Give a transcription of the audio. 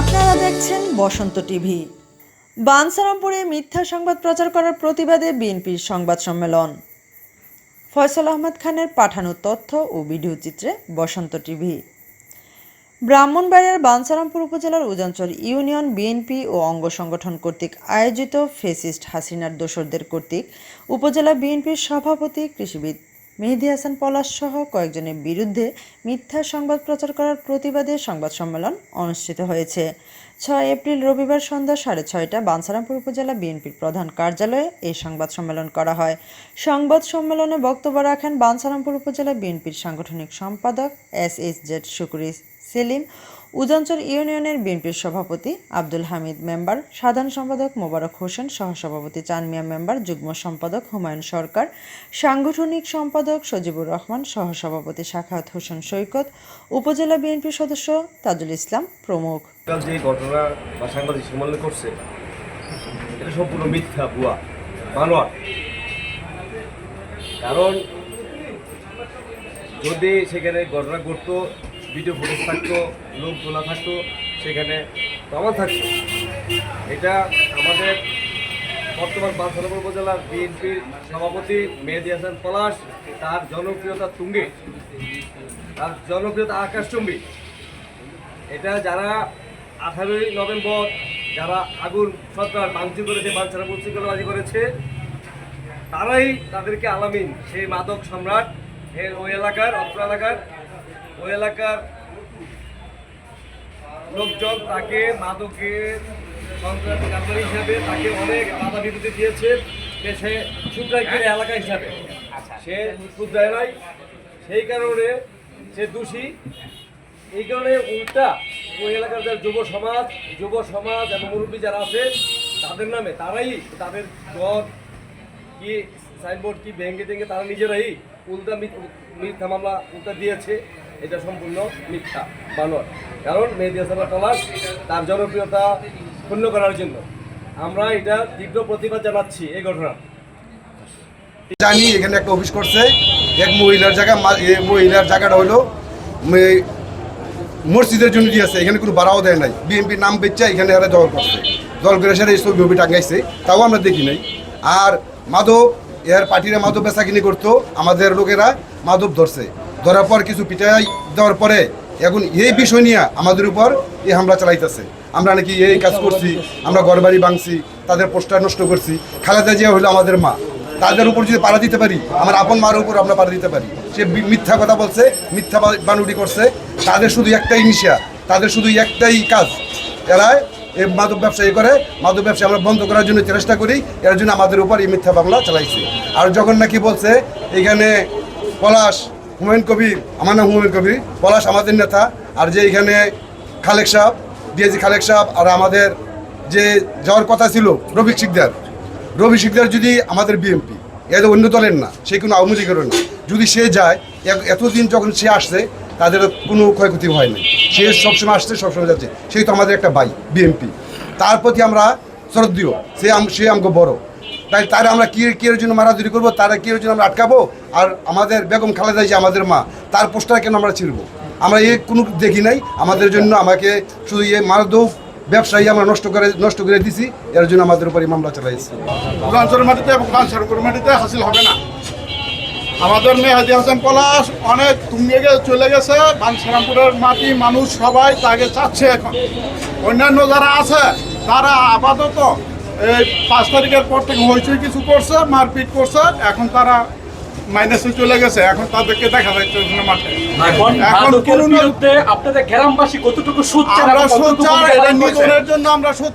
আপনারা দেখছেন বসন্ত টিভি। বানসারামপুরে মিথ্যা সংবাদ প্রচার করার প্রতিবাদে বিএনপির সংবাদ সম্মেলন। ফয়সাল আহমদ খানের পাঠানো তথ্য ও ভিডিও চিত্রে বসন্ত টিভি। ব্রাহ্মণবাড়িয়ার বানসারামপুর উপজেলার উজাঞ্চল ইউনিয়ন বিএনপি ও অঙ্গ সংগঠন কর্তৃক আয়োজিত ফেসিস্ট হাসিনার দোসরদের কর্তৃক উপজেলা বিএনপির সভাপতি, কৃষিবিদ মেহেদি হাসান পলাশ সহ কয়েকজনের বিরুদ্ধে মিথ্যা সংবাদ প্রচার করার প্রতিবাদে সংবাদ সম্মেলন অনুষ্ঠিত হয়েছে। ছয় এপ্রিল রবিবার সন্ধ্যা সাড়ে ছয়টা বানসারামপুর উপজেলা বিএনপির প্রধান কার্যালয়ে এই সংবাদ সম্মেলন করা হয়। সংবাদ সম্মেলনে বক্তব্য রাখেন বানসারামপুর উপজেলা বিএনপির সাংগঠনিক সম্পাদক S S Z Shukuri Selim উজাঞ্চল ইউনিয়নের বিএনপির সভাপতি আব্দুল হামিদ, মেম্বার, সাধারণ সম্পাদক মোবারক হোসেন, সহসভাপতি চানমিয়া, মেম্বার, যুগ্ম সম্পাদক হুমায়ুন সরকার, সাংগঠনিক সম্পাদক সজিবুর রহমান, সহসভাপতি শাখাত হোসেন সৈকত, উপজেলা বিএনপির সদস্য তাজুল ইসলাম প্রমুখ। যে ঘটনা বা সাংবাদিক করছে, এটা সম্পূর্ণ মিথ্যা, ভুয়া কারণ যদি সেখানে ঘটনা ঘটতো ভিডিও ফুটেজ থাকতো লোক তোলা থাকতো, সেখানে প্রমাণ থাকতো। এটা আমাদের বর্তমান বাঞ্ছানগর উপজেলার বিএনপির সভাপতি মেহেদি হাসান পলাশ, তার জনপ্রিয়তা তুঙ্গে, তার জনপ্রিয়তা আকাশচুম্বী। এটা যারা আঠারোই নভেম্বর, যারা আগুন সরকার ভাঙচুর করেছে বাঞ্ছারা মুন্সিকলবাজি করেছে, তারাই তাদেরকে আলামিন, সেই মাদক সম্রাট ওই এলাকার, অত্র এলাকার ওই এলাকার লোকজন তাকে মাদকের সন্ত্রাসী হিসাবে তাকে অনেক বাধা বিরতি দিয়েছে। যে সে করে এলাকা হিসাবে। সে শুধরায় নাই। সেই কারণে সে দোষী। এই কারণে উল্টা ওই এলাকার যারা যুব সমাজ যুব সমাজ এবং মুরব্বী যারা আছে, তাদের নামে তারাই তাদের ঘর কি সাইনবোর্ড কি ভেঙে ভেঙে তারা নিজেরাই উল্টা মিথ- মিথ্যা মামলা উল্টা দিয়েছে। এটা সম্পূর্ণ মিথ্যা বানোয়ার কারণ মেহেদি হাসান পলাশ তার জনপ্রিয়তা ক্ষুণ্ণ করার জন্য। আমরা এটা তীব্র প্রতিবাদ জানাচ্ছি এই ঘটনা। জানি এখানে একটা অফিস করছে, এক মহিলার জায়গা মহিলার জায়গাটা হলো মসজিদের জন্য দিয়েছে এখানে কোনো বাড়াও দেয় নাই। বিএনপির নাম বেচা এখানে এরা দল করছে। দল করে সেটা এই ছবি টাঙ্গাইছে তাও আমরা দেখি নাই। আর মাধব, এর পার্টিরা মাধব বেচা কিনি করতো, আমাদের লোকেরা মাধব ধরছে। ধরার পর কিছু পিটাই দেওয়ার পরে এখন এই বিষয় নিয়ে আমাদের উপর এই হামলা চালাইতেছে। আমরা নাকি এই কাজ করছি, আমরা ঘর বাড়ি ভাঙছি, তাদের পোস্টার নষ্ট করছি। খালেদা জিয়া হলো আমাদের মা। তাদের উপর যদি পাড়া দিতে পারি, আমার আপন মার উপর আমরা পাড়া দিতে পারি। সে মিথ্যা কথা বলছে, মিথ্যা বানুটি করছে। তাদের শুধু একটাই নিশা, তাদের শুধু একটাই কাজ। এরা এই মাদক ব্যবসায়ী করে, মাদক ব্যবসা আমরা বন্ধ করার জন্য চেষ্টা করি, এর জন্য আমাদের উপর এই মিথ্যা মামলা চালাইছে। আর যখন নাকি বলছে, এখানে পলাশ হুমায়ুন কবির, আমার নাম হুমায়ুন কবির, পলাশ আমাদের নেতা, আর যে এখানে খালেক সাহ ডিএজি খালেক সাহ আর আমাদের যে যাওয়ার কথা ছিল রবি শিকদার। রবি শিকদার যদি আমাদের বিএমপি এত অন্য দলের না, সে কোনো আওয়ামী লীগেরও না। যদি সে যায় এতদিন যখন সে আসছে, তাদের কোনো ক্ষয়ক্ষতি হয় না সে সবসময় আসছে, সবসময় যাচ্ছে। সেই তো আমাদের একটা ভাই বিএমপি তার প্রতি আমরা শ্রদ্ধীয়। সে সে আমাকে বড়। তাই তারা আমরা কি কি এর জন্য মারাধরি করব? তারা কি এর জন্য আমরা আটকাবো? আর আমাদের বেগম খালেদা যে আমাদের মা তার পোস্টার কেন আমরা ছিড়বো? আমরা এ কোনো দেখি নাই। আমাদের জন্য আমাকে শুধু ইয়ে মারদৌক ব্যবসায়ী আমরা নষ্ট করে নষ্ট করে দিছি। এর জন্য আমাদের উপর এই মামলা চালাইছে। উদাহরণের মাটিতে এবং কানসারপুর মাটিতে হাসিল হবে না। আমাদের মেহাদি হাসান পলাশ অনেক তুঙ্গে চলে গেছে। বানসারামপুরের মাটি মানুষ সবাই তাকে চাচ্ছে এখন। অন্যান্য যারা আছে তারা আপাতত এই পাঁচ তারিখের পর থেকে হইচই কিছু করছে মারপিট করছে এখন তারা মাইনাসে চলে গেছে এখন তাদেরকে দেখা যাচ্ছে না মাঠে। এখন আপনাদের গ্রামবাসী কতটুকু সোচ্চার এটা পালন জন্য আমরা